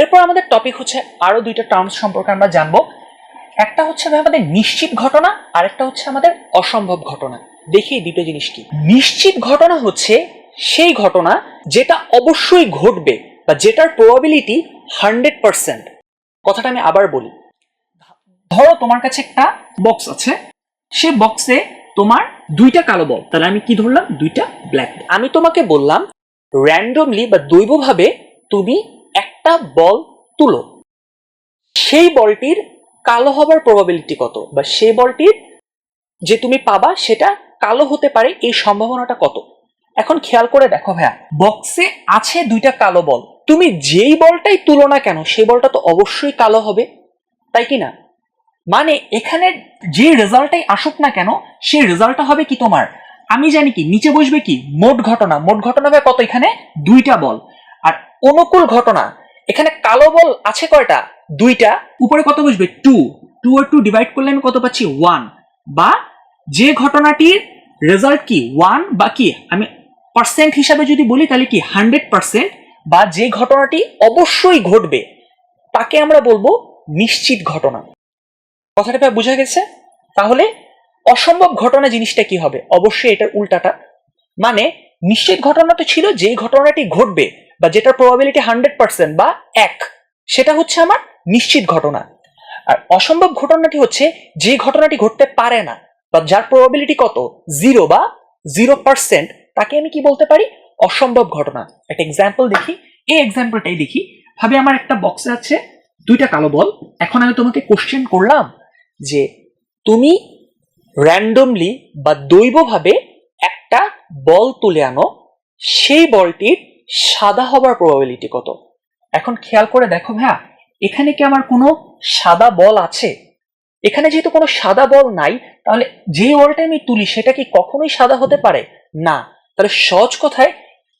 এরপর আমাদের টপিক হচ্ছে আরও দুইটা টার্মস সম্পর্কে আমরা জানব। একটা হচ্ছে আমাদের নিশ্চিত ঘটনা আর একটা হচ্ছে আমাদের অসম্ভব ঘটনা। দেখি দুটো জিনিস কি। নিশ্চিত ঘটনা হচ্ছে সেই ঘটনা যেটা অবশ্যই ঘটবে বা যেটার প্রবাবিলিটি হান্ড্রেড পার্সেন্ট কথাটা আমি আবার বলি। ধরো তোমার কাছে একটা বক্স আছে। সে বক্সে তোমার দুইটা কালো বল। তাহলে আমি কি ধরলাম? দুইটা ব্ল্যাক আমি তোমাকে বললাম র্যান্ডমলি বা দৈবভাবে তুমি একটা বল তুলো। সেই বলটির কালো হবার প্রবাবিলিটি কত? বা সেই বলটির যে তুমি পাবা সেটা কালো হতে পারে এই সম্ভাবনাটা কত? এখন খেয়াল করে দেখো ভাইয়া বক্সে আছে দুইটা কালো বল। তুমি যেই বলটাই তুলো না কেন, সেই বলটা তো অবশ্যই কালো হবে। তাই কি না? মানে এখানে যে রেজাল্টটাই আসুক না কেন, সেই রেজাল্টটা হবে কি তোমার? আমি জানি কি, নিচে বসবে কি? মোট ঘটনা। মোট ঘটনা হবে কত এখানে? দুইটা বল। আর অনুকূল ঘটনা এখানে কালো বল আছে কয়টা? দুইটা। উপরে কত বসবে? টু টু আর টু ডিভাইড করলে আমি কত পাচ্ছি? ওয়ান বা যে ঘটনাটির রেজাল্ট কি? ওয়ান বা কি? আমি পার্সেন্ট হিসাবে যদি বলি, তাহলে কি? হান্ড্রেড পার্সেন্ট বা যে ঘটনাটি অবশ্যই ঘটবে, তাকে আমরা বলব নিশ্চিত ঘটনা। কথাটা প্রায় বোঝা গেছে? তাহলে অসম্ভব ঘটনা জিনিসটা কি হবে? অবশ্যই এটার উল্টাটা। মানে নিশ্চিত ঘটনা তো ছিল, যে ঘটনাটি ঘটবে বা যেটার প্রবাবিলিটি হান্ড্রেড পার্সেন্ট বা এক, সেটা হচ্ছে আমার নিশ্চিত ঘটনা। আর অসম্ভব ঘটনাটি হচ্ছে যে ঘটনাটি ঘটতে পারে না বা যার প্রবাবিলিটি কত? জিরো বা জিরো পার্সেন্ট তাকে আমি কি বলতে পারি? অসম্ভব ঘটনা। একটা এক্সাম্পল দেখি। এই এক্সাম্পলটাই দেখি। ভাবে, আমার একটা বক্সে আছে দুইটা কালো বল। এখন আমি তোমাকে কোশ্চেন করলাম যে তুমি র্যান্ডমলি বা দৈবভাবে একটা বল তুলে আনো, সেই বলটির সাদা হবার প্রবাবিলিটি কত? এখন খেয়াল করে দেখো ভাইয়া, এখানে কি আমার কোনো সাদা বল আছে? এখানে যেহেতু কোনো সাদা বল নাই, তাহলে যে বলটা আমি তুলি, সেটা কি কখনোই সাদা হতে পারে? না। তাহলে সহজ কথায়,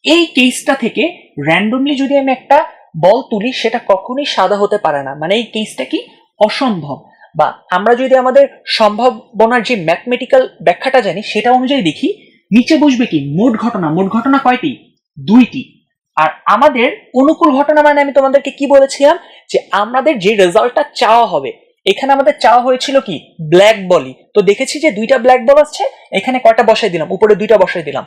এই কেসটা থেকে র্যান্ডমলি যদি আমি একটা বল তুলি, সেটা কখনোই সাদা হতে পারে না। মানে এই কেসটা কি অসম্ভব? বা আমরা যদি আমাদের সম্ভাবনার যে ম্যাথমেটিক্যাল ব্যাখ্যাটা জানি, সেটা অনুযায়ী দেখি, নিচে বসবে কি? মোট ঘটনা। মোট ঘটনা কয়টি? দুইটি। আর আমাদের অনুকূল ঘটনা মানে আমি তোমাদেরকে কি বলেছিলাম? যে আমাদের যে রেজাল্টটা চাওয়া হবে, এখানে আমাদের চাওয়া হয়েছিল কি? ব্ল্যাক বলই। তো দেখেছি যে দুইটা ব্ল্যাক বল আছে এখানে কয়টা বসাই দিলাম? উপরে দুইটা বসাই দিলাম।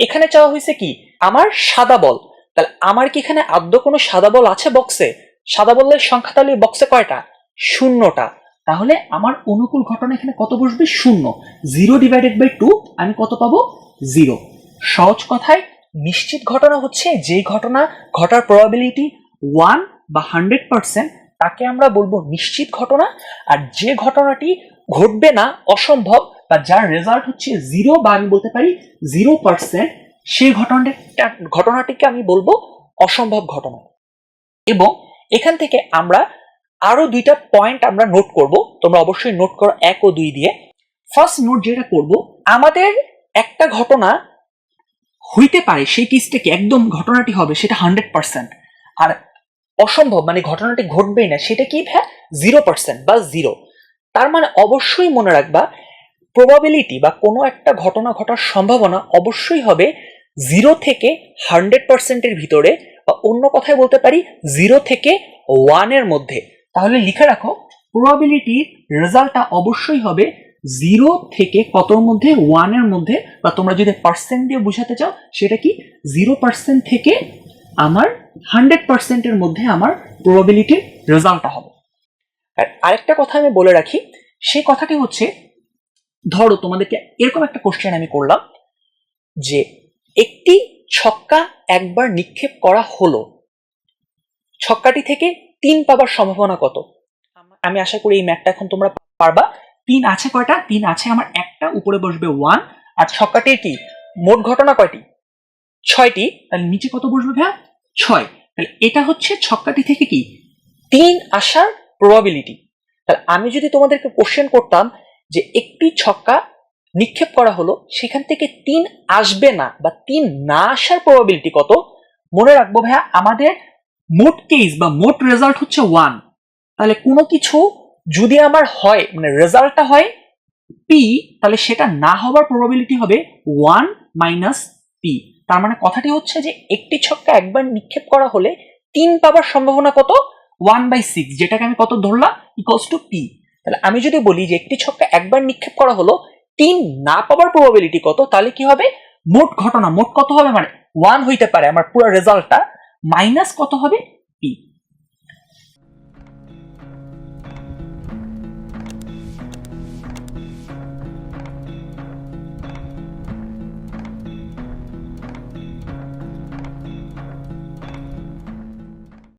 এখানে চাওয়া হয়েছে কি? আমার সাদা বল। তাহলে আমার কি এখানে আদ্য কোনো সাদা বল আছে বক্সে? সাদা বলের সংখ্যা তাহলে বক্সে কয়টা? শূন্যটা। তাহলে আমার অনুকূল ঘটনা এখানে কত বসবে? শূন্য। জিরো ডিভাইডেড বাই টু আমি কত পাবো? জিরো। সহজ কথায় নিশ্চিত ঘটনা হচ্ছে যে ঘটনা ঘটার প্রবাবিলিটি ওয়ান বা হান্ড্রেড পার্সেন্ট তাকে আমরা বলব নিশ্চিত ঘটনা, আর যে ঘটনাটি ঘটবে না, অসম্ভব, বা যার রেজাল্ট হচ্ছে জিরো বা আমি বলতে পারি জিরো পার্সেন্ট সেই ঘটনাটা, ঘটনাটিকে আমি বলব অসম্ভব ঘটনা। এবং এখান থেকে আমরা আরও দুইটা পয়েন্ট আমরা নোট করব, তোমরা অবশ্যই নোট করো এক ও দুই দিয়ে। ফার্স্ট নোট যেটা করব, আমাদের একটা ঘটনা হইতে পারে সেই কেসটাকে একদম ঘটনাটি হবে সেটা হান্ড্রেড পার্সেন্ট আর অসম্ভব মানে ঘটনাটি ঘটবেই না, সেটা কি হ্যাঁ জিরো পার্সেন্ট বা জিরো তার মানে অবশ্যই মনে রাখবা প্রবাবিলিটি বা কোনো একটা ঘটনা ঘটার সম্ভাবনা অবশ্যই হবে জিরো থেকে হান্ড্রেড পার্সেন্টের ভিতরে বা অন্য কথায় বলতে পারি জিরো থেকে ওয়ানের মধ্যে। তাহলে লিখে রাখো প্রবাবিলিটির রেজাল্টটা অবশ্যই হবে জিরো থেকে কতর মধ্যে? ওয়ানের মধ্যে? বা তোমরা যদি পার্সেন্ট দিয়ে বোঝাতে চাও সেটা কি? জিরো পার্সেন্ট থেকে আমার হান্ড্রেড পার্সেন্টের মধ্যে আমার প্রবাবিলিটির রেজাল্টটা হবে। আর আরেকটা কথা আমি বলে রাখি সেই কথাটি হচ্ছে ধরো তোমাদেরকে এরকম একটা কোশ্চেন আমি করলাম যে একটি ছক্কা একবার নিক্ষেপ করা হলো ছক্কাটি থেকে তিন পাবার সম্ভাবনা কত? আমি আশা করি এই ম্যাথটা এখন তোমরা পারবা। তিন আছে কয়টা? তিন আছে আমার একটা, উপরে বসবে ওয়ান আর ছক্কাটির কি? মোট ঘটনা কয়টি? ছয়টি। তাহলে নিচে কত বসবে ভাইয়া? ছয়। তাহলে এটা হচ্ছে ছক্কাটি থেকে কি? তিন আসার প্রবাবিলিটি তাহলে আমি যদি তোমাদেরকে কোশ্চেন করতাম যে একটি ছক্কা নিক্ষেপ করা হলো, সেখান থেকে তিন আসবে না বা তিন না আসার প্রবাবিলিটি কত? মনে রাখব ভাইয়া, আমাদের মোট কেস বা মোট রেজাল্ট হচ্ছে ওয়ান তাহলে কোনো কিছু যদি আমার হয় মানে রেজাল্টটা হয় পি তাহলে সেটা না হওয়ার প্রবাবিলিটি হবে ওয়ান মাইনাস পি তার মানে কথাটি হচ্ছে যে একটি ছক্কা একবার নিক্ষেপ করা হলে তিন পাবার সম্ভাবনা কত? ওয়ান বাই সিক্স যেটাকে আমি কত ধরলাম? ইকলস টু পি তাহলে আমি যদি বলি যে একটি ছক্কা একবার নিক্ষেপ করা হলো, তিন না পাওয়ার প্রবাবিলিটি কত? তাহলে কি হবে? মোট ঘটনা, মোট কত হবে? মানে ওয়ান হইতে পারে আমার পুরো রেজাল্টটা মাইনাস কত হবে? পি